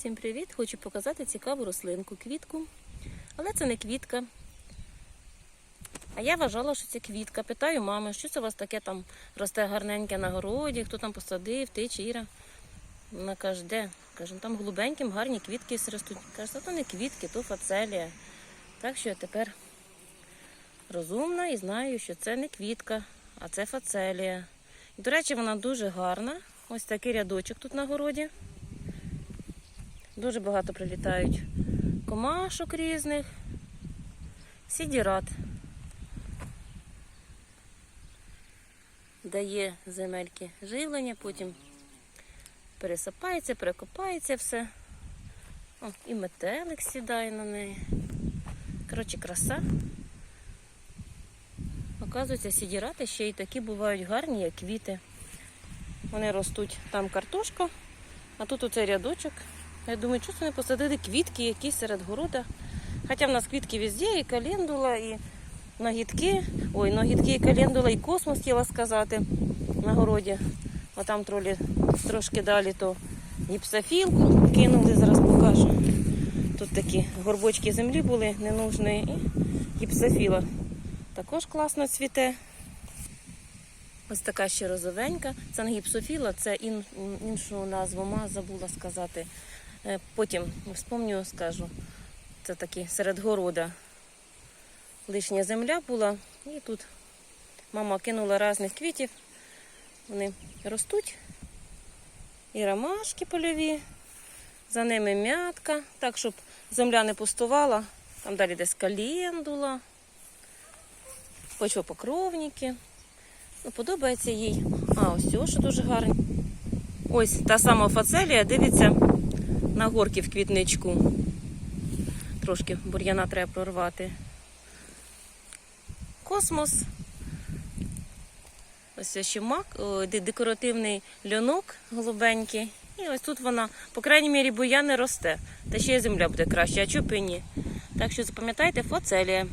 Всім привіт! Хочу показати цікаву рослинку, квітку. Але це не квітка. А я вважала, що це квітка. Питаю мами, що це у вас таке там росте гарненьке на городі, хто там посадив, ти чи Іра. Вона каже, де? Каже, «Ну, там голубеньким гарні квітки ростуть. Каже, то не квітки, то фацелія. Так що я тепер розумна і знаю, що це не квітка, а це фацелія. І, до речі, вона дуже гарна. Ось такий рядочок тут на городі. Дуже багато прилітають комашок різних. Сідірат. Дає земельки живлення, потім пересипається, перекопається все. О, і метелик сідає на неї. Коротше, краса. Оказується, сідірати ще й такі бувають гарні, як квіти. Вони ростуть там картошка, а тут оцей рядочок. Я думаю, що це не посадили квітки якісь серед города. Хоча в нас квітки везде, і календула, і нагідки. Ой, нагідки, і календула, і космос хотіла сказати на городі. А там тролі трошки далі то гіпсофіл кинули, зараз покажу. Тут такі горбочки землі були ненужні. І гіпсофіла також класно цвіте. Ось така ще розовенька. Це не гіпсофіла, це ін, іншу назву ма забула сказати. Е, Потім вспомню, скажу. Це такі серед города. Лишня земля була. І тут мама кинула різних квітів. Вони ростуть. І ромашки польові. За ними м'ятка, так, щоб земля не пустувала. Там далі десь календула, почвопокровники. Ну, подобається їй. А, ось що дуже гарний. Ось та сама фацелія, дивиться на горки в квітничку. Трошки бур'яна треба прорвати. Космос. Ось ще мак, о, декоративний льонок голубенький. І ось тут вона, по крайній мірі, бур'ян не росте. Та ще й земля буде краще, а чого ні. Так що запам'ятайте, фацелія.